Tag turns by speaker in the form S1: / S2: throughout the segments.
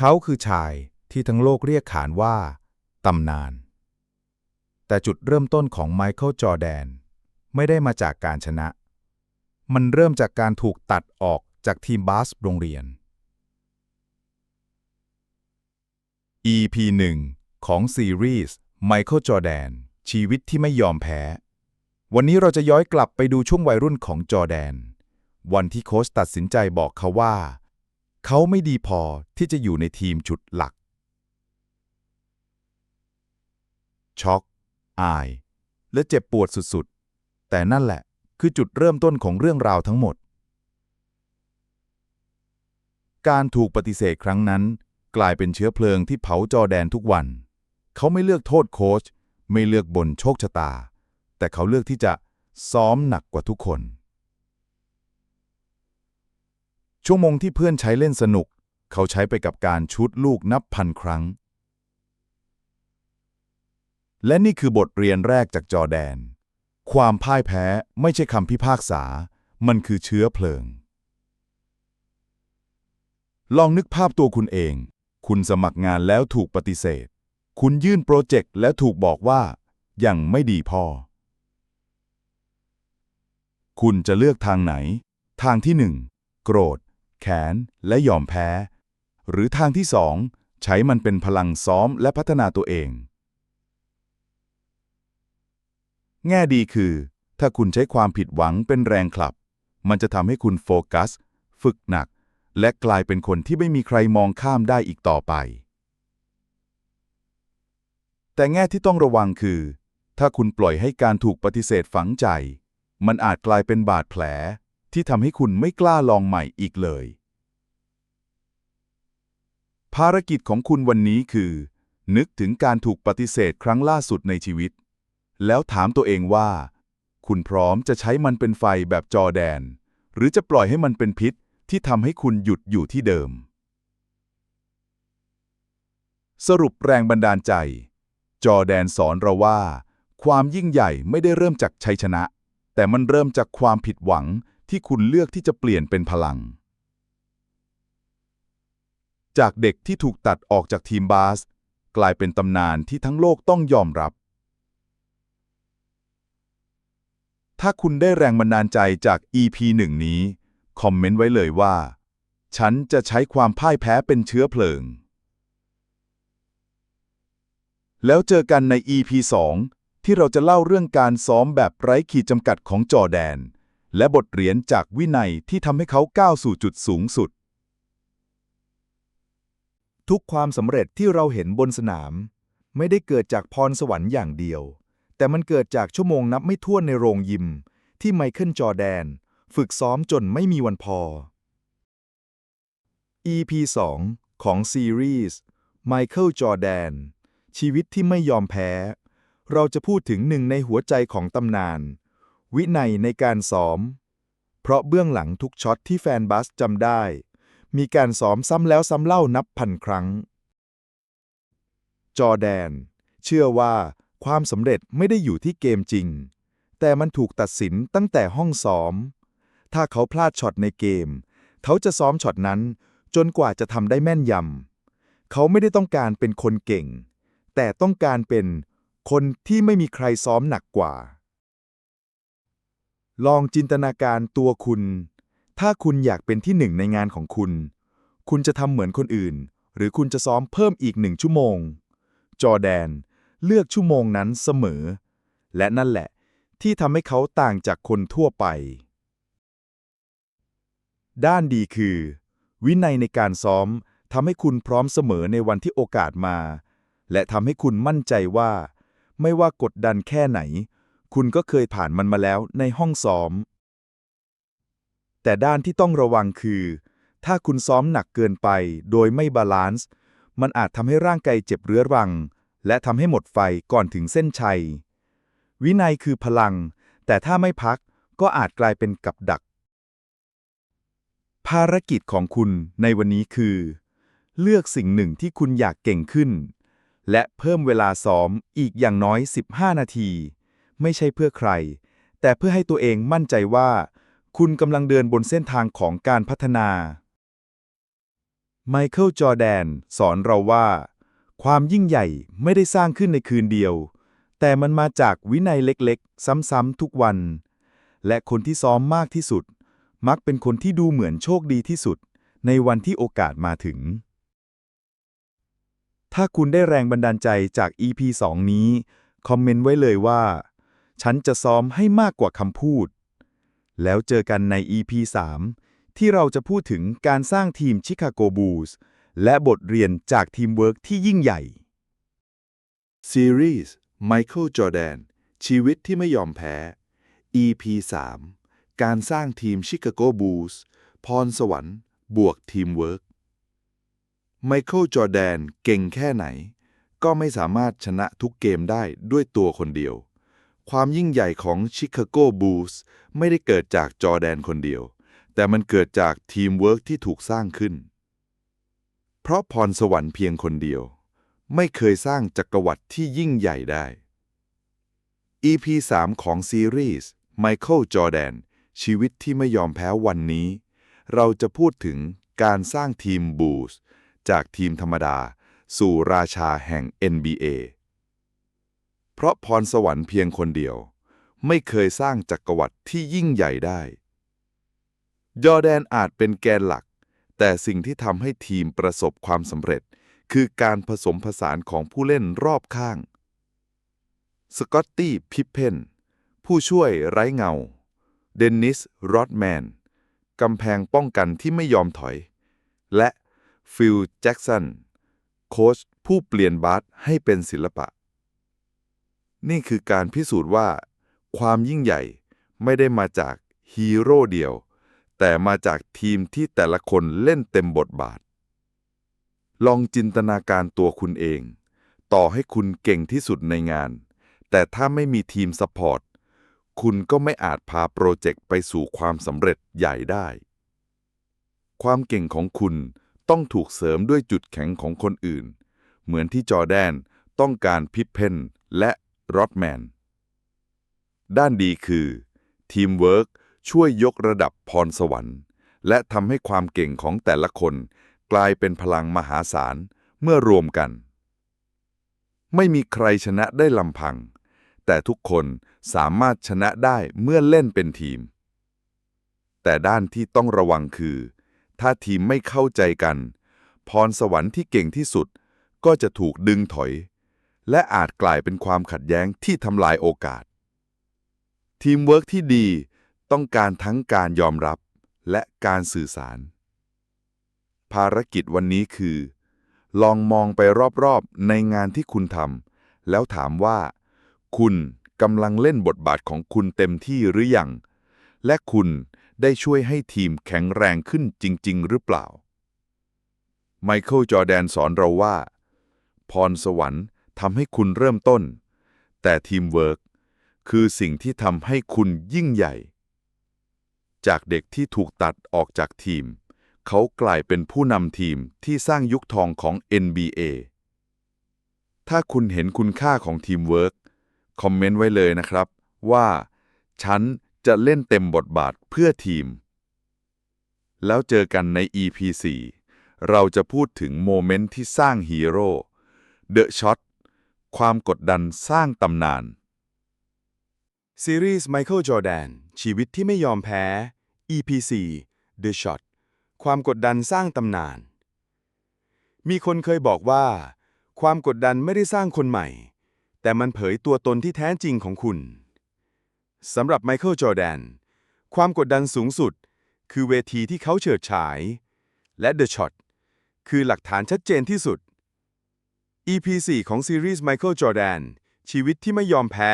S1: เขาคือชายที่ทั้งโลกเรียกขานว่า ตำนาน แต่จุดเริ่มต้นของไมเคิลจอแดน ไม่ได้มาจากการชนะ มันเริ่มจากการถูกตัดออกจากทีมบาสโรงเรียน EP 1 ของซีรีส์ไมเคิลจอแดน ชีวิตที่ไม่ยอมแพ้ วันนี้เราจะย้อนกลับไปดูช่วงวัยรุ่นของจอแดน วันที่โค้ชตัดสินใจบอกเขาว่า เขาไม่ดีพอที่จะอยู่ในทีมชุดหลัก ช็อก อาย และเจ็บปวดสุดๆ แต่นั่นแหละคือจุดเริ่มต้นของเรื่องราวทั้งหมด การถูกปฏิเสธครั้งนั้น กลายเป็นเชื้อเพลิงที่เผาจอแดนทุกวัน เขาไม่เลือกโทษโค้ชไม่เลือกบนโชคชะตา แต่เขาเลือกที่จะซ้อมหนักกว่าทุกคน ชั่วโมงที่เพื่อนใช้เล่นสนุก เขาใช้ไปกับการชุดลูกนับพันครั้ง และนี่คือบทเรียนแรกจากจอแดน ความพ่ายแพ้ไม่ใช่คำพิพากษา มันคือเชื้อเพลิง ลองนึกภาพตัวคุณเอง คุณสมัครงานแล้วถูกปฏิเสธ คุณยื่นโปรเจกต์และถูกบอกว่า ยังไม่ดีพอ คุณจะเลือกทางไหน ทางที่หนึ่งโกรธ แค้นและยอมแพ้ หรือทางที่สองใช้มันเป็นพลังซ้อมและพัฒนาตัวเอง แง่ดีคือ ถ้าคุณใช้ความผิดหวังเป็นแรงขับ มันจะทำให้คุณโฟกัส ฝึกหนัก และกลายเป็นคนที่ไม่มีใครมองข้ามได้อีกต่อไป แต่แง่ที่ต้องระวังคือ ถ้าคุณปล่อยให้การถูกปฏิเสธฝังใจ มันอาจกลายเป็นบาดแผล ที่ทำให้คุณไม่กล้าลองใหม่อีกเลย ภารกิจของคุณวันนี้คือ นึกถึงการถูกปฏิเสธครั้งล่าสุดในชีวิต แล้วถามตัวเองว่า คุณพร้อมจะใช้มันเป็นไฟแบบจอแดน หรือจะปล่อยให้มันเป็นพิษที่ทำให้คุณหยุดอยู่ที่เดิม สรุปแรงบันดาลใจ จอแดนสอนเราว่า ความยิ่งใหญ่ไม่ได้เริ่มจากชัยชนะ แต่มันเริ่มจากความผิดหวัง ที่คุณเลือกที่จะเปลี่ยนเป็นพลัง จากเด็กที่ถูกตัดออกจากทีมบาส กลายเป็นตำนานที่ทั้งโลกต้องยอมรับ ถ้าคุณได้แรงบันดาลใจจาก EP หนึ่งนี้ คอมเมนต์ไว้เลยว่า ฉันจะใช้ความพ่ายแพ้เป็นเชื้อเพลิง แล้วเจอกันใน EP 2ที่เราจะเล่าเรื่องการซ้อมแบบไร้ขีดจำกัดของจอแดน และบทเรียนจากวินัยที่ทำให้เขาก้าวสู่จุดสูงสุด ทุกความสำเร็จที่เราเห็นบนสนาม ไม่ได้เกิดจากพรสวรรค์อย่างเดียว แต่มันเกิดจากชั่วโมงนับไม่ถ้วนในโรงยิม ที่ไมเคิลจอแดน ฝึกซ้อมจนไม่มีวันพอ EP 2 ของซีรีส์ไมเคิลจอแดน ชีวิตที่ไม่ยอมแพ้ เราจะพูดถึงหนึ่งในหัวใจของตำนาน วินัยในการซ้อม เพราะเบื้องหลังทุกช็อตที่แฟนบาสจำได้ มีการซ้อมซ้ำแล้วซ้ำเล่านับพันครั้ง จอแดน เชื่อว่าความสำเร็จไม่ได้อยู่ที่เกมจริง แต่มันถูกตัดสินตั้งแต่ห้องซ้อม ถ้าเขาพลาดช็อตในเกม เขาจะซ้อมช็อตนั้น จนกว่าจะทำได้แม่นยำเขาไม่ได้ต้องการเป็นคนเก่ง แต่ต้องการเป็นคนที่ไม่มีใครซ้อมหนักกว่า ลองจินตนาการตัวคุณ ถ้าคุณอยากเป็นที่หนึ่งในงานของคุณ คุณจะทำเหมือนคนอื่น หรือคุณจะซ้อมเพิ่มอีกหนึ่งชั่วโมง จอแดน เลือกชั่วโมงนั้นเสมอ และนั่นแหละ ที่ทำให้เขาต่างจากคนทั่วไป ด้านดีคือ วินัยในการซ้อมทำให้คุณพร้อมเสมอในวันที่โอกาสมา และทำให้คุณมั่นใจว่า ไม่ว่ากดดันแค่ไหน คุณก็เคยผ่านมันมาแล้วในห้องซ้อม แต่ด้านที่ต้องระวังคือ ถ้าคุณซ้อมหนักเกินไปโดยไม่บาลานซ์ มันอาจทำให้ร่างกายเจ็บเรื้อรัง และทำให้หมดไฟก่อนถึงเส้นชัย วินัยคือพลัง แต่ถ้าไม่พักก็อาจกลายเป็นกับดัก ภารกิจของคุณในวันนี้คือ เลือกสิ่งหนึ่งที่คุณอยากเก่งขึ้น และเพิ่มเวลาซ้อมอีกอย่างน้อย 15 นาที ไม่ใช่เพื่อใคร แต่เพื่อให้ตัวเองมั่นใจว่า คุณกำลังเดินบนเส้นทางของการพัฒนาไมเคิลจอร์แดนสอนเราว่า ความยิ่งใหญ่ไม่ได้สร้างขึ้นในคืนเดียว แต่มันมาจากวินัยเล็กๆ ซ้ำๆทุกวัน และคนที่ซ้อมมากที่สุด มักเป็นคนที่ดูเหมือนโชคดีที่สุด ในวันที่โอกาสมาถึง ถ้าคุณได้แรงบันดาลใจจาก EP 2 นี้ คอมเมนต์ไว้เลยว่า ฉันจะซ้อมให้มากกว่าคำพูด แล้วเจอกันใน EP 3 ที่เราจะพูดถึงการสร้างทีมชิคาโกบูลส์และบทเรียนจากทีมเวิร์กที่ยิ่งใหญ่
S2: ซีรีส์ Michael Jordan ชีวิตที่ไม่ยอมแพ้ EP 3 การสร้างทีมชิคาโกบูลส์พรสวรรค์ บวกทีมเวิร์กไมเคิลจอแดนเก่งแค่ไหน ก็ไม่สามารถชนะทุกเกมได้ด้วยตัวคนเดียว ความยิ่งใหญ่ของชิคาโกบูลส์ไม่ได้เกิดจากจอแดนคนเดียว แต่มันเกิดจากทีมเวิร์กที่ถูกสร้างขึ้น เพราะพรสวรรค์เพียงคนเดียว ไม่เคยสร้างจักรวรรดิที่ยิ่งใหญ่ได้ EP 3 ของซีรีส์ Michael Jordan ชีวิตที่ไม่ยอมแพ้วันนี้ เราจะพูดถึงการสร้างทีมบูสจากทีมธรรมดา สู่ราชาแห่ง NBA เพราะพรสวรรค์เพียงคนเดียว ไม่เคยสร้างจักรวรรดิที่ยิ่งใหญ่ได้จอร์แดนอาจเป็นแกนหลัก แต่สิ่งที่ทำให้ทีมประสบความสำเร็จ คือการผสมผสานของผู้เล่นรอบข้าง สกอตตี้ พิพเพน ผู้ช่วยไร้เงา เดนนิส รอดแมน กำแพงป้องกันที่ไม่ยอมถอย และฟิล แจ็กสัน โค้ชผู้เปลี่ยนบาสให้เป็นศิลปะ นี่คือการพิสูจน์ว่า ความยิ่งใหญ่ไม่ได้มาจากฮีโร่เดียว แต่มาจากทีมที่แต่ละคนเล่นเต็มบทบาท ลองจินตนาการตัวคุณเอง ต่อให้คุณเก่งที่สุดในงาน แต่ถ้าไม่มีทีมซัพพอร์ต คุณก็ไม่อาจพาโปรเจกต์ไปสู่ความสำเร็จใหญ่ได้ ความเก่งของคุณต้องถูกเสริมด้วยจุดแข็งของคนอื่น เหมือนที่จอแดนต้องการพิพเพนและ รอดแมน ด้านดีคือ ทีมเวิร์กช่วยยกระดับพรสวรรค์ และทำให้ความเก่งของแต่ละคน กลายเป็นพลังมหาศาลเมื่อรวมกัน ไม่มีใครชนะได้ลำพัง แต่ทุกคนสามารถชนะได้เมื่อเล่นเป็นทีม แต่ด้านที่ต้องระวังคือ ถ้าทีมไม่เข้าใจกัน พรสวรรค์ที่เก่งที่สุดก็จะถูกดึงถอย และอาจกลายเป็นความขัดแย้งที่ทำลายโอกาส ทีมเวิร์กที่ดีต้องการทั้งการยอมรับและการสื่อสาร ภารกิจวันนี้คือ ลองมองไปรอบๆในงานที่คุณทำแล้วถามว่า คุณกำลังเล่นบทบาทของคุณเต็มที่หรือยัง และคุณได้ช่วยให้ทีมแข็งแรงขึ้นจริง ๆ หรือเปล่า ไมเคิลจอแดนสอนเราว่า พรสวรรค์ ทำให้คุณเริ่มต้น แต่ทีมเวิร์กคือสิ่งที่ทำให้คุณยิ่งใหญ่ จากเด็กที่ถูกตัดออกจากทีม เขากลายเป็นผู้นำทีมที่สร้างยุคทองของ NBA ถ้าคุณเห็นคุณค่าของทีมเวิร์กคอมเมนต์ไว้เลยนะครับ ว่า ฉันจะเล่นเต็มบทบาทเพื่อทีม แล้วเจอกันใน EP 4เราจะพูดถึงโมเมนต์ที่สร้างฮีโร่ The Shot ความกดดันสร้างตำนาน
S3: ซีรีส์ Michael Jordan ชีวิตที่ไม่ยอมแพ้ EP 4 The Shot ความกดดันสร้างตำนาน มีคนเคยบอกว่า ความกดดันไม่ได้สร้างคนใหม่ แต่มันเผยตัวตนที่แท้จริงของคุณสำหรับ Michael Jordan ความกดดันสูงสุด คือเวทีที่เขาเฉิดฉาย และ The Shot คือหลักฐานชัดเจนที่สุด EP 4 ของซีรีส์ Michael Jordan ชีวิตที่ไม่ยอมแพ้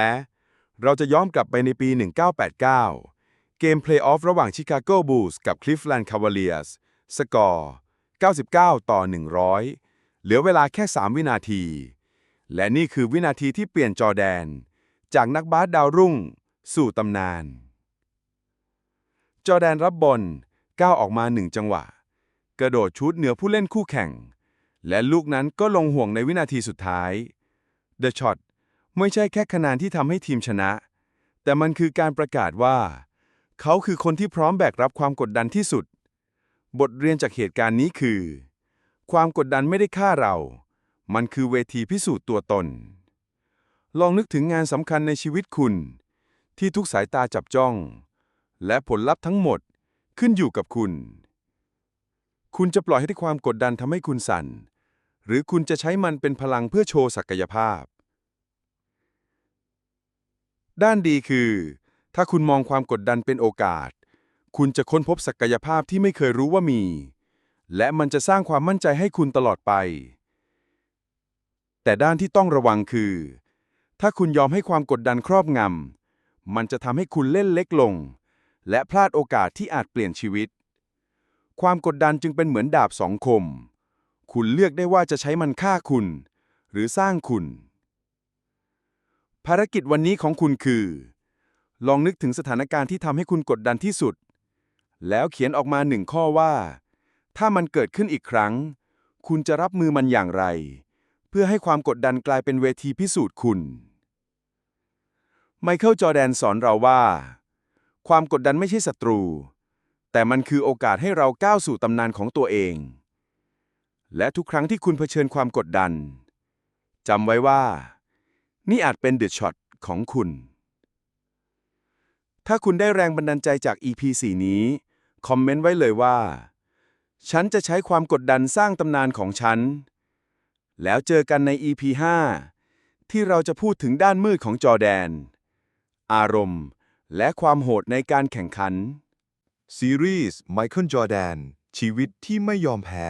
S3: เราจะย้อนกลับไปในปี 1989 เกมเพลย์ออฟระหว่างชิคาโกบูลส์กับคลิฟแลนด์คาวาเลียสสกอร์ 99 ต่อ 100 เหลือเวลาแค่ 3 วินาที และนี่คือวินาทีที่เปลี่ยนจอแดน จากนักบาสดาวรุ่ง สู่ตำนาน จอแดนรับบอลก้าวออกมาหนึ่งจังหวะ กระโดดชุดเหนือผู้เล่นคู่แข่ง และลูกนั้นก็ลงห่วงในวินาทีสุดท้าย The Shot ไม่ใช่แค่คะแนนที่ทำให้ทีมชนะ แต่มันคือการประกาศว่า เขาคือคนที่พร้อมแบกรับความกดดันที่สุด บทเรียนจากเหตุการณ์นี้คือ ความกดดันไม่ได้ฆ่าเรา มันคือเวทีพิสูจน์ตัวตน ลองนึกถึงงานสำคัญในชีวิตคุณ ที่ทุกสายตาจับจ้อง และผลลัพธ์ทั้งหมดขึ้นอยู่กับคุณ คุณจะปล่อยให้ความกดดันทำให้คุณสั่น หรือคุณจะใช้มันเป็นพลังเพื่อโชว์ศักยภาพ ด้านดีคือ ถ้าคุณมองความกดดันเป็นโอกาส คุณจะค้นพบศักยภาพที่ไม่เคยรู้ว่ามี และมันจะสร้างความมั่นใจให้คุณตลอดไป แต่ด้านที่ต้องระวังคือ ถ้าคุณยอมให้ความกดดันครอบงำ มันจะทำให้คุณเล่นเล็กลง และพลาดโอกาสที่อาจเปลี่ยนชีวิต ความกดดันจึงเป็นเหมือนดาบสองคม คุณเลือกได้ว่าจะใช้มันฆ่าคุณ หรือสร้างคุณ ภารกิจวันนี้ของคุณคือ ลองนึกถึงสถานการณ์ที่ทำให้คุณกดดันที่สุด แล้วเขียนออกมาหนึ่งข้อว่า ถ้ามันเกิดขึ้นอีกครั้ง คุณจะรับมือมันอย่างไร เพื่อให้ความกดดันกลายเป็นเวทีพิสูจน์คุณไมเคิลจอแดนสอนเราว่า ความกดดันไม่ใช่ศัตรู แต่มันคือโอกาสให้เราก้าวสู่ตำนานของตัวเอง และทุกครั้งที่คุณเผชิญความกดดันจำไว้ว่า นี่อาจเป็นเดอะช็อตของคุณ ถ้าคุณได้แรงบันดาลใจจาก EP 4 นี้ คอมเมนต์ไว้เลยว่า ฉันจะใช้ความกดดันสร้างตำนานของฉัน แล้วเจอกันใน EP 5 ที่เราจะพูดถึงด้านมืดของจอแดน อารมณ์ และความโหดในการแข่งขัน
S2: ซีรีส์ไมเคิลจอร์แดนชีวิตที่ไม่ยอมแพ้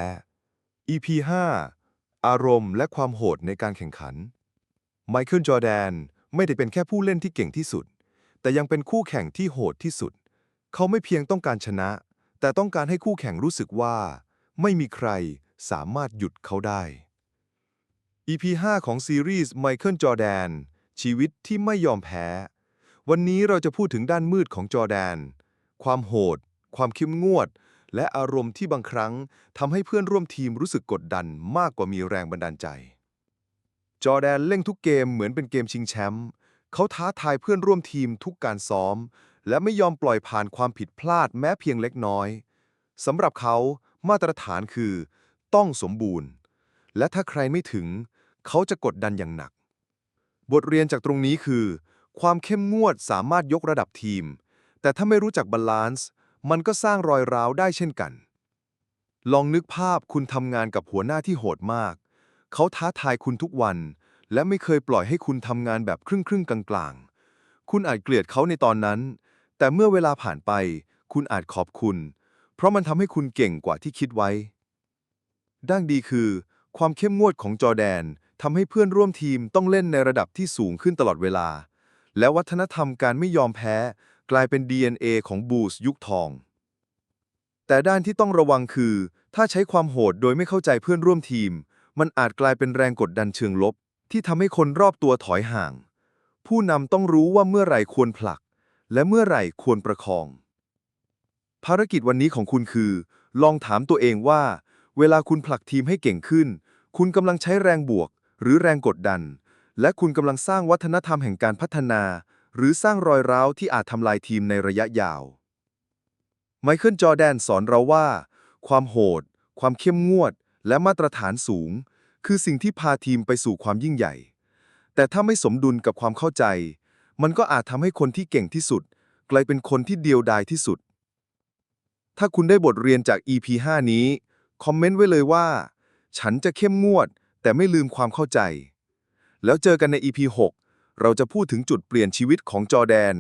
S2: EP 5 อารมณ์และความโหดในการแข่งขัน ไมเคิลจอแดนไม่ได้เป็นแค่ผู้เล่นที่เก่งที่สุด แต่ยังเป็นคู่แข่งที่โหดที่สุด เขาไม่เพียงต้องการชนะ แต่ต้องการให้คู่แข่งรู้สึกว่า ไม่มีใครสามารถหยุดเขาได้ EP 5 ของซีรีส์ไมเคิลจอแดนชีวิตที่ไม่ยอมแพ้ วันนี้เราจะพูดถึงด้านมืดของจอแดน ความโหด ความเข้มงวด และอารมณ์ที่บางครั้งทำให้เพื่อนร่วมทีมรู้สึกกดดันมากกว่ามีแรงบันดาลใจ จอแดนเล่นทุกเกมเหมือนเป็นเกมชิงแชมป์เขาท้าทายเพื่อนร่วมทีมทุกการซ้อม และไม่ยอมปล่อยผ่านความผิดพลาดแม้เพียงเล็กน้อยสำหรับเขามาตรฐานคือ ต้องสมบูรณ์ และถ้าใครไม่ถึง เขาจะกดดันอย่างหนัก บทเรียนจากตรงนี้คือ ความเข้มงวดสามารถยกระดับทีม แต่ถ้าไม่รู้จักบาลานซ์ มันก็สร้างรอยร้าวได้เช่นกัน ลองนึกภาพคุณทำงานกับหัวหน้าที่โหดมาก เขาท้าทายคุณทุกวัน และไม่เคยปล่อยให้คุณทำงานแบบครึ่งครึ่งๆกลางๆ คุณอาจเกลียดเขาในตอนนั้น แต่เมื่อเวลาผ่านไป คุณอาจขอบคุณ เพราะมันทำให้คุณเก่งกว่าที่คิดไว้ ด้านดีคือ ความเข้มงวดของจอแดนทำให้เพื่อนร่วมทีมต้องเล่นในระดับที่สูงขึ้นตลอดเวลา และวัฒนธรรมการไม่ยอมแพ้ กลายเป็น DNA ของบูสยุคทอง แต่ด้านที่ต้องระวังคือ ถ้าใช้ความโหดโดยไม่เข้าใจเพื่อนร่วมทีม มันอาจกลายเป็นแรงกดดันเชิงลบ ที่ทำให้คนรอบตัวถอยห่าง ผู้นำต้องรู้ว่าเมื่อไหร่ควรผลัก และเมื่อไหร่ควรประคอง ภารกิจวันนี้ของคุณคือ ลองถามตัวเองว่า เวลาคุณผลักทีมให้เก่งขึ้น คุณกำลังใช้แรงบวก หรือแรงกดดัน และคุณกำลังสร้างวัฒนธรรมแห่งการพัฒนา หรือสร้างรอยร้าวที่อาจทำลายทีมในระยะยาว ไมเคิลจอแดนสอนเราว่า ความโหด ความเข้มงวด และมาตรฐานสูง คือสิ่งที่พาทีมไปสู่ความยิ่งใหญ่ แต่ถ้าไม่สมดุลกับความเข้าใจ มันก็อาจทำให้คนที่เก่งที่สุด กลายเป็นคนที่เดียวดายที่สุด ถ้าคุณได้บทเรียนจาก EP 5 นี้ คอมเมนต์ไว้เลยว่า ฉันจะเข้มงวด แต่ไม่ลืมความเข้าใจ แล้วเจอกันใน EP 6 เราจะพูดถึงจุดเปลี่ยนชีวิตของจอแดน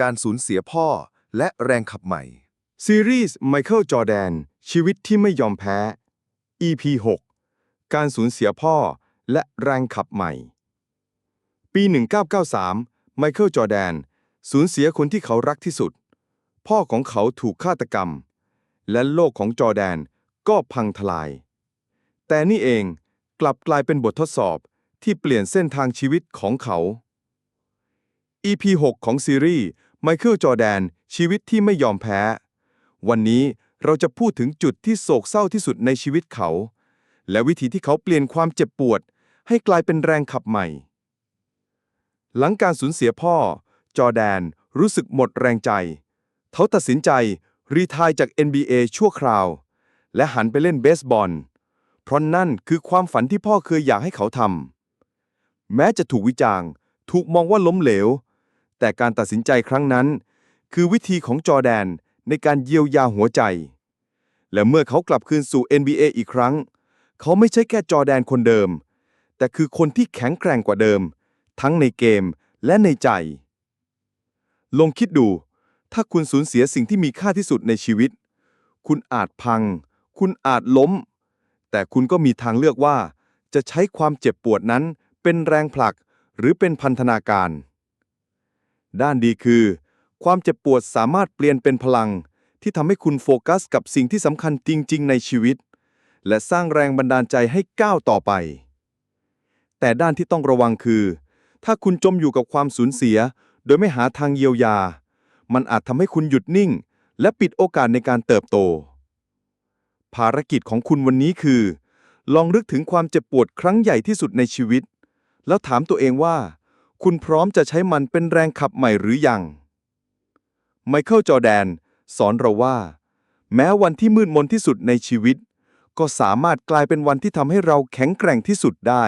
S2: การสูญเสียพ่อและแรงขับใหม่
S3: ซีรีส์ไมเคิลจอแดน ชีวิตที่ไม่ยอมแพ้ EP 6 การสูญเสียพ่อและแรงขับใหม่ ปี 1993 ไมเคิลจอแดน สูญเสียคนที่เขารักที่สุด พ่อของเขาถูกฆาตกรรม และโลกของจอแดนก็พังทลาย แต่นี่เองกลับกลายเป็นบททดสอบที่เปลี่ยนเส้นทางชีวิตของเขา EP 6 ของซีรีส์ไมเคิลจอแดน ชีวิตที่ไม่ยอมแพ้ วันนี้เราจะพูดถึงจุดที่โศกเศร้าที่สุดในชีวิตเขา และวิธีที่เขาเปลี่ยนความเจ็บปวด ให้กลายเป็นแรงขับใหม่ หลังการสูญเสียพ่อ จอแดนรู้สึกหมดแรงใจ เขาตัดสินใจ รีทายจาก NBA ชั่วคราว และหันไปเล่นเบสบอล เพราะนั่นคือความฝันที่พ่อเคยอยากให้เขาทำแม้จะถูกวิจารณ์ถูกมองว่าล้มเหลว แต่การตัดสินใจครั้งนั้น คือวิธีของจอแดนในการเยียวยาหัวใจ และเมื่อเขากลับคืนสู่ NBA อีกครั้ง เขาไม่ใช่แค่จอแดนคนเดิม แต่คือคนที่แข็งแกร่งกว่าเดิม ทั้งในเกมและในใจ ลองคิดดู ถ้าคุณสูญเสียสิ่งที่มีค่าที่สุดในชีวิต คุณอาจพัง คุณอาจล้ม แต่คุณก็มีทางเลือกว่า จะใช้ความเจ็บปวดนั้นเป็นแรงผลักหรือเป็นพันธนาการ ด้านดีคือ ความเจ็บปวดสามารถเปลี่ยนเป็นพลัง ที่ทำให้คุณโฟกัสกับสิ่งที่สำคัญจริง ๆ ในชีวิต และสร้างแรงบันดาลใจให้ก้าวต่อไป แต่ด้านที่ต้องระวังคือ ถ้าคุณจมอยู่กับความสูญเสีย โดยไม่หาทางเยียวยา มันอาจทำให้คุณหยุดนิ่ง และปิดโอกาสในการเติบโต ภารกิจของคุณวันนี้คือ ลองนึกถึงความเจ็บปวดครั้งใหญ่ที่สุดในชีวิต แล้วถามตัวเองว่า คุณพร้อมจะใช้มันเป็นแรงขับใหม่หรือยัง ไมเคิลจอแดน สอนเราว่า แม้วันที่มืดมนที่สุดในชีวิต ก็สามารถกลายเป็นวันที่ทำให้เราแข็งแกร่งที่สุดได้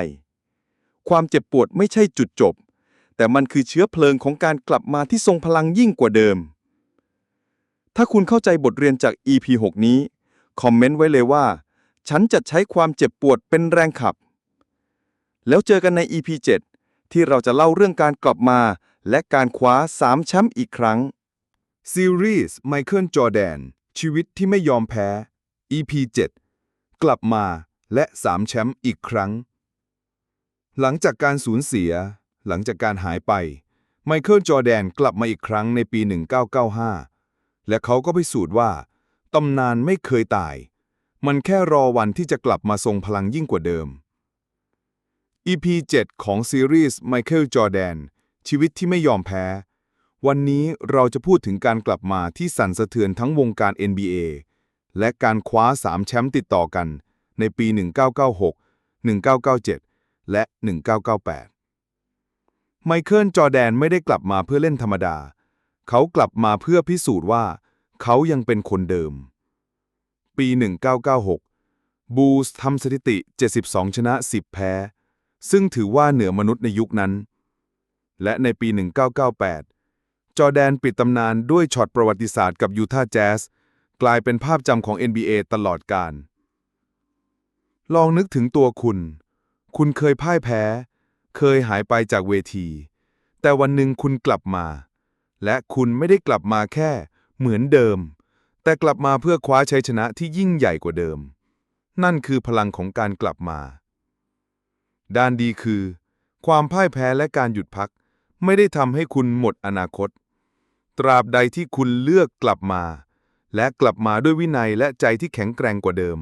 S3: ความเจ็บปวดไม่ใช่จุดจบ แต่มันคือเชื้อเพลิงของการกลับมาที่ทรงพลังยิ่งกว่าเดิม ถ้าคุณเข้าใจบทเรียนจาก EP 6 นี้ คอมเมนต์ไว้เลยว่า ฉันจะใช้ความเจ็บปวดเป็นแรงขับ แล้วเจอกันใน EP 7 ที่เราจะเล่าเรื่องการกลับมา และการคว้า3แชมป์อีกครั้ง
S1: ซีรีส์ไมเคิลจอร์แดน ชีวิตที่ไม่ยอมแพ้ EP 7 กลับมาและสามแชมป์อีกครั้ง หลังจากการสูญเสีย หลังจากการหายไปไมเคิลจอร์แดนกลับมาอีกครั้งในปี 1995 และเขาก็พิสูจน์ว่าตำนานไม่เคยตาย มันแค่รอวันที่จะกลับมาทรงพลังยิ่งกว่าเดิม EP 7 ของซีรีส์ไมเคิลจอร์แดนชีวิตที่ไม่ยอมแพ้ วันนี้เราจะพูดถึงการกลับมาที่สั่นสะเทือนทั้งวงการ NBA และการคว้า 3 แชมป์ติดต่อกัน ในปี 1996 1997 และ 1998 ไมเคิลจอร์แดนไม่ได้กลับมาเพื่อเล่นธรรมดา เขากลับมาเพื่อพิสูจน์ว่า เขายังเป็นคนเดิม ปี 1996 บูสทำสถิติ 72 ชนะ 10 แพ้ ซึ่งถือว่าเหนือมนุษย์ในยุคนั้น และในปี 1998 จอร์แดนปิดตำนานด้วยช็อตประวัติศาสตร์กับยูทาห์แจ๊สกลายเป็นภาพจำของ NBA ตลอดกาลลองนึกถึงตัวคุณ คุณเคยพ่ายแพ้ เคยหายไปจากเวที แต่วันหนึ่งคุณกลับมา และคุณไม่ได้กลับมาแค่เหมือนเดิม แต่กลับมาเพื่อคว้าชัยชนะที่ยิ่งใหญ่กว่าเดิม นั่นคือพลังของการกลับมา ด้านดีคือ ความพ่ายแพ้และการหยุดพัก ไม่ได้ทำให้คุณหมดอนาคต ตราบใดที่คุณเลือกกลับมา และกลับมาด้วยวินัยและใจที่แข็งแกร่งกว่าเดิม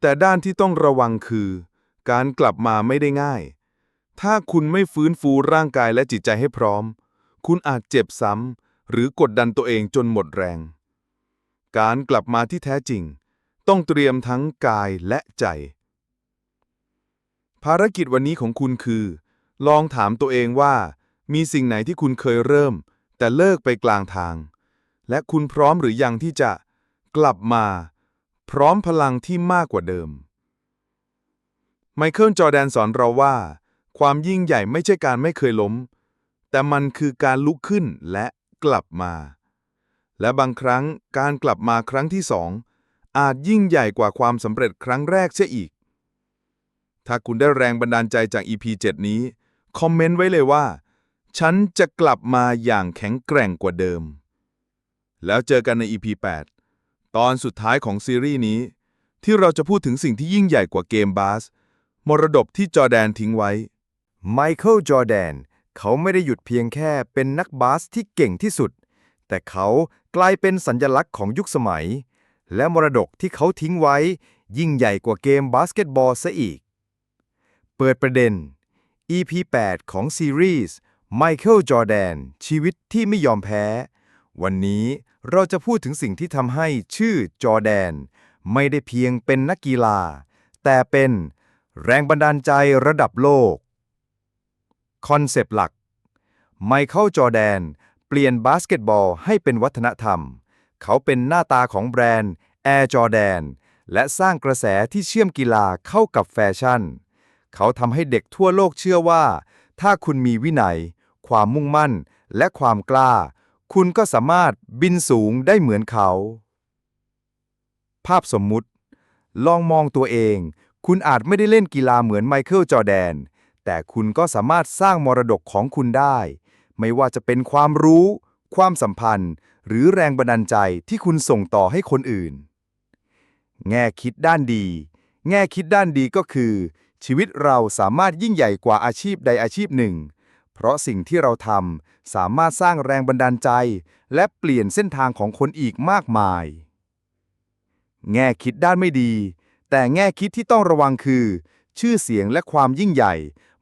S1: แต่ด้านที่ต้องระวังคือ การกลับมาไม่ได้ง่าย ถ้าคุณไม่ฟื้นฟูร่างกายและจิตใจให้พร้อม คุณอาจเจ็บซ้ำหรือกดดันตัวเองจนหมดแรง การกลับมาที่แท้จริง ต้องเตรียมทั้งกายและใจ ภารกิจวันนี้ของคุณคือ ลองถามตัวเองว่า มีสิ่งไหนที่คุณเคยเริ่ม แต่เลิกไปกลางทาง และคุณพร้อมหรือยังที่จะกลับมา พร้อมพลังที่มากกว่าเดิม ไมเคิลจอแดนสอนเราว่า ความยิ่งใหญ่ไม่ใช่การไม่เคยล้ม แต่มันคือการลุกขึ้นและกลับมา และบางครั้งการกลับมาครั้งที่สองอาจยิ่งใหญ่กว่าความสำเร็จครั้งแรกเสียอีก ถ้าคุณได้แรงบันดาลใจจาก EP 7 นี้ คอมเมนต์ไว้เลยว่า ฉันจะกลับมาอย่างแข็งแกร่งกว่าเดิม แล้วเจอกันใน EP 8 ตอนสุดท้ายของซีรีส์นี้ ที่เราจะพูดถึงสิ่งที่ยิ่งใหญ่กว่าเกมบาส มรดกที่จอแดนทิ้งไว้
S4: ไมเคิลจอแดน เขาไม่ได้หยุดเพียงแค่เป็นนักบาสที่เก่งที่สุด แต่เขากลายเป็นสัญลักษณ์ของยุคสมัย และมรดกที่เขาทิ้งไว้ ยิ่งใหญ่กว่าเกมบาสเกตบอลซะอีก ปิดประเด็น EP 8 ของซีรีส์ไมเคิลจอแดนชีวิตที่ไม่ยอมแพ้ วันนี้เราจะพูดถึงสิ่งที่ทำให้ชื่อจอแดน ไม่ได้เพียงเป็นนักกีฬา แต่เป็นแรงบันดาลใจระดับโลก คอนเซปต์หลัก ไมเคิลจอแดน เปลี่ยนบาสเกตบอลให้เป็นวัฒนธรรม เขาเป็นหน้าตาของแบรนด์ Air Jordan และสร้างกระแสที่เชื่อมกีฬาเข้ากับแฟชั่น เขาทำให้เด็กทั่วโลกเชื่อว่า ถ้าคุณมีวินัย ความมุ่งมั่น และความกล้า คุณก็สามารถบินสูงได้เหมือนเขา ภาพสมมุติ ลองมองตัวเอง คุณอาจไม่ได้เล่นกีฬาเหมือนไมเคิลจอแดน แต่คุณก็สามารถสร้างมรดกของคุณได้ ไม่ว่าจะเป็นความรู้ ความสัมพันธ์ หรือแรงบันดาลใจที่คุณส่งต่อให้คนอื่น แง่คิดด้านดี แง่คิดด้านดีก็คือ ชีวิตเราสามารถยิ่งใหญ่กว่าอาชีพใดอาชีพหนึ่ง เพราะสิ่งที่เราทำสามารถสร้างแรงบันดาลใจ และเปลี่ยนเส้นทางของคนอีกมากมาย แง่คิดด้านไม่ดี แต่แง่คิดที่ต้องระวังคือ ชื่อเสียงและความยิ่งใหญ่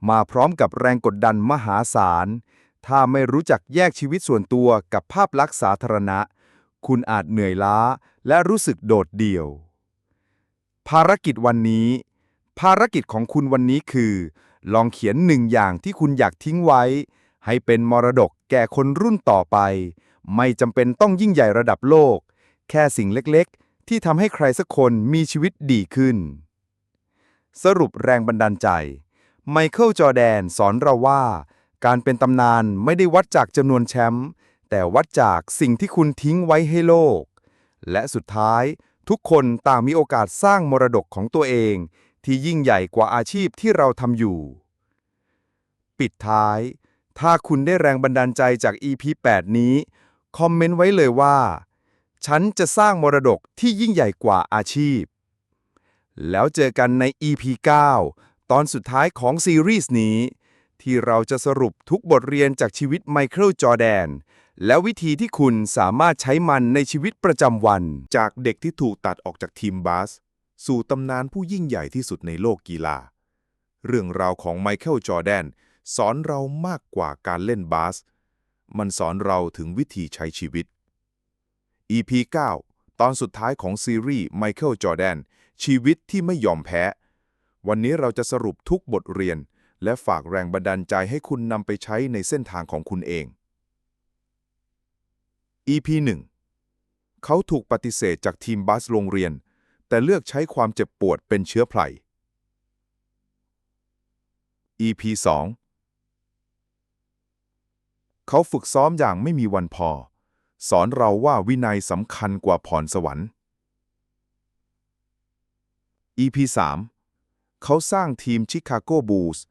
S4: มาพร้อมกับแรงกดดันมหาศาล ถ้าไม่รู้จักแยกชีวิตส่วนตัวกับภาพลักษณ์สาธารณะ คุณอาจเหนื่อยล้าและรู้สึกโดดเดี่ยว ภารกิจวันนี้ ภารกิจของคุณวันนี้คือ ลองเขียนหนึ่งอย่างที่คุณอยากทิ้งไว้ ให้เป็นมรดกแก่คนรุ่นต่อไป ไม่จำเป็นต้องยิ่งใหญ่ระดับโลก แค่สิ่งเล็กๆ ที่ทำให้ใครสักคนมีชีวิตดีขึ้น สรุปแรงบันดาลใจ ไมเคิลจอแดนสอนเราว่า การเป็นตำนานไม่ได้วัดจากจำนวนแชมป์แต่วัดจากสิ่งที่คุณทิ้งไว้ให้โลก และสุดท้ายทุกคนต่างมีโอกาสสร้างมรดกของตัวเอง ที่ยิ่งใหญ่กว่าอาชีพที่เราทำอยู่ ปิดท้าย ถ้าคุณได้แรงบันดาลใจจาก EP 8 นี้ คอมเมนต์ไว้เลยว่า ฉันจะสร้างมรดกที่ยิ่งใหญ่กว่าอาชีพ แล้วเจอกันใน EP 9 ตอนสุดท้ายของซีรีส์นี้ ที่เราจะสรุปทุกบทเรียนจากชีวิตไมเคิลจอแดนและวิธีที่คุณสามารถใช้มันในชีวิตประจำวัน
S2: จากเด็กที่ถูกตัดออกจากทีมบาส สู่ตำนานผู้ยิ่งใหญ่ที่สุดในโลกกีฬา เรื่องราวของไมเคิลจอร์แดน สอนเรามากกว่าการเล่นบาส มันสอนเราถึงวิธีใช้ชีวิต EP 9 ตอนสุดท้ายของซีรีส์ไมเคิลจอร์แดน ชีวิตที่ไม่ยอมแพ้ วันนี้เราจะสรุปทุกบทเรียน และฝากแรงบันดาลใจให้คุณนำไปใช้ในเส้นทางของคุณเอง EP 1เขาถูกปฏิเสธจากทีมบาสโรงเรียน แต่เลือกใช้ความเจ็บปวดเป็นเชื้อไผ่ EP 2เขาฝึกซ้อมอย่างไม่มีวันพอ สอนเราว่าวินัยสำคัญกว่าพรสวรรค์ EP 3เขาสร้างทีมชิคาโกบูลส์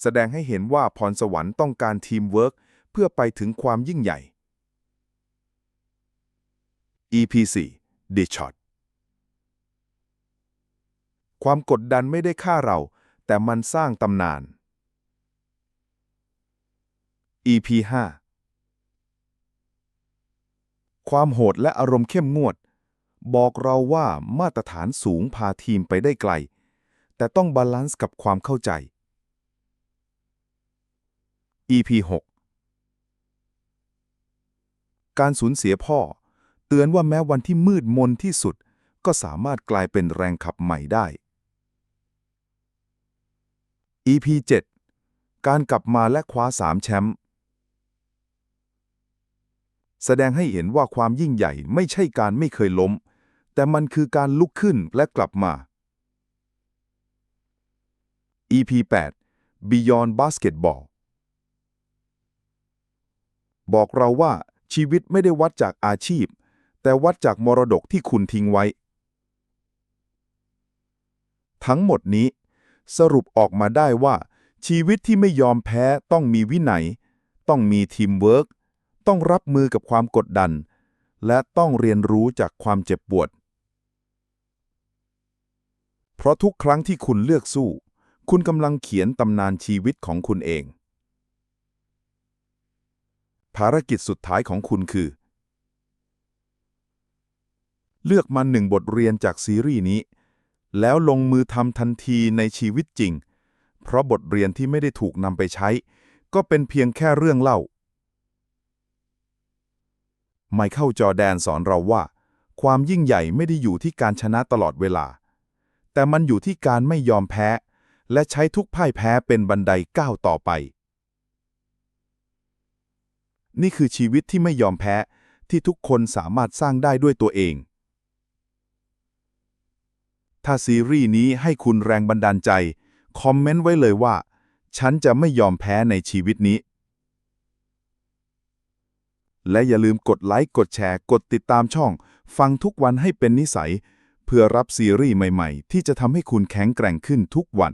S2: แสดงให้เห็นว่าพรสวรรค์ต้องการทีมเวิร์กเพื่อไปถึงความยิ่งใหญ่ EP 4 The Shot ความกดดันไม่ได้ฆ่าเรา แต่มันสร้างตำนาน EP 5ความโหดและอารมณ์เข้มงวด บอกเราว่ามาตรฐานสูงพาทีมไปได้ไกล แต่ต้องบาลานซ์กับความเข้าใจ EP 6การสูญเสียพ่อ เตือนว่าแม้วันที่มืดมนที่สุด ก็สามารถกลายเป็นแรงขับใหม่ได้ EP 7 การกลับมาและคว้าสามแชมป์แสดงให้เห็นว่าความยิ่งใหญ่ไม่ใช่การไม่เคยล้ม แต่มันคือการลุกขึ้นและกลับมา EP 8 Beyond Basketball บอกเราว่าชีวิตไม่ได้วัดจากอาชีพ แต่วัดจากมรดกที่คุณทิ้งไว้ ทั้งหมดนี้ สรุปออกมาได้ว่า ชีวิตที่ไม่ยอมแพ้ต้องมีวินัย ต้องมีทีมเวิร์กต้องรับมือกับความกดดัน และต้องเรียนรู้จากความเจ็บปวด เพราะทุกครั้งที่คุณเลือกสู้ คุณกำลังเขียนตำนานชีวิตของคุณเอง ภารกิจสุดท้ายของคุณคือ เลือกมาหนึ่งบทเรียนจากซีรีส์นี้ แล้วลงมือทำทันทีในชีวิตจริง เพราะบทเรียนที่ไม่ได้ถูกนำไปใช้ ก็เป็นเพียงแค่เรื่องเล่า ไมเคิลจอแดนสอนเราว่า ความยิ่งใหญ่ไม่ได้อยู่ที่การชนะตลอดเวลา แต่มันอยู่ที่การไม่ยอมแพ้ และใช้ทุกพ่ายแพ้เป็นบันไดก้าวต่อไป นี่คือชีวิตที่ไม่ยอมแพ้ที่ทุกคนสามารถสร้างได้ด้วยตัวเอง
S1: ถ้าซีรีส์นี้ให้คุณแรงบันดาลใจ คอมเมนต์ไว้เลยว่า ฉันจะไม่ยอมแพ้ในชีวิตนี้ และอย่าลืมกดไลค์ กดแชร์ กดติดตามช่อง ฟังทุกวันให้เป็นนิสัย เพื่อรับซีรีส์ใหม่ ๆ ที่จะทำให้คุณแข็งแกร่งขึ้นทุกวัน